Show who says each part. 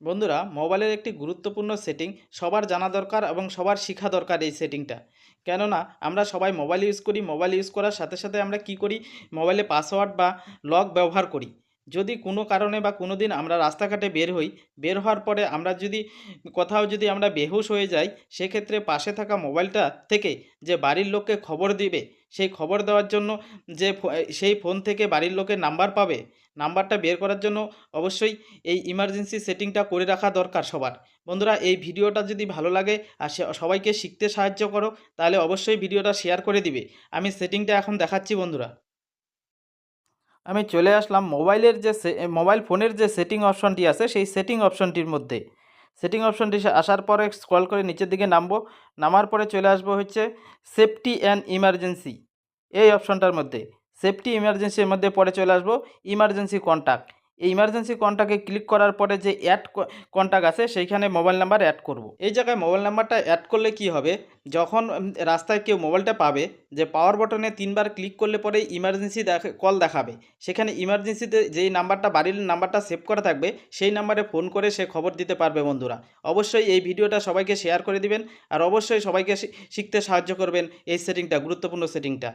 Speaker 1: বন্ধুরা, মোবাইলের একটি গুরুত্বপূর্ণ সেটিং সবার জানা দরকার এবং সবার শেখা দরকার এই সেটিংটা কেননা, আমরা সবাই মোবাইল ইউজ করি, মোবাইল ইউজ করার সাথে সাথে আমরা কি করি? মোবাইলে পাসওয়ার্ড বা লক ব্যবহার করি। যদি কোনো কারণে বা কোনো দিন আমরা রাস্তাঘাটে বের হই, বের হওয়ার পরে আমরা যদি কোথাও যদি আমরা বেহুশ হয়ে যাই, সেক্ষেত্রে পাশে থাকা মোবাইলটা থেকে যে বাড়ির লোককে খবর দিবে, সেই খবর দেওয়ার জন্য যে সেই ফোন থেকে বাড়ির লোকের নাম্বার পাবে, নাম্বারটা বের করার জন্য অবশ্যই এই ইমার্জেন্সি সেটিংটা করে রাখা দরকার সবার। বন্ধুরা, এই ভিডিওটা যদি ভালো লাগে আর সবাইকে শিখতে সাহায্য করো, তাহলে অবশ্যই ভিডিওটা শেয়ার করে দিবে। আমি সেটিংটা এখন দেখাচ্ছি বন্ধুরা। আমি চলে আসলাম মোবাইলের যে মোবাইল ফোনের যে সেটিং অপশনটি আছে, সেই সেটিং অপশনটির মধ্যে। সেটিং অপশনটি আসার পরে স্ক্রল করে নিচের দিকে নামবো। নামার পরে চলে আসব হচ্ছে সেফটি অ্যান্ড ইমার্জেন্সি। এই অপশনটার মধ্যে। সেফটি ইমার্জেন্সির মধ্যে পরে চলে আসব। ইমার্জেন্সি কন্ট্যাক্ট এই ইমার্জেন্সি কন্ট্যাক্টে ক্লিক করার পরে যে অ্যাড কন্ট্যাক্ট আছে, সেইখানে মোবাইল নাম্বার অ্যাড করব। এই জায়গায় মোবাইল নাম্বারটা অ্যাড করলে কি হবে? যখন রাস্তায় কেউ মোবাইলটা পাবে, যে পাওয়ার বটনে তিনবার ক্লিক করলে পরে ইমার্জেন্সি কল দেখাবে। সেখানে ইমার্জেন্সিতে যেই নাম্বারটা বাড়ির নাম্বারটা সেভ করা থাকবে, সেই নাম্বারে ফোন করে সে খবর দিতে পারবে বন্ধুরা। অবশ্যই এই ভিডিওটা সবাইকে শেয়ার করে দিবেন, আর অবশ্যই সবাইকে শিখতে সাহায্য করবেন এই সেটিংটা গুরুত্বপূর্ণ সেটিংটা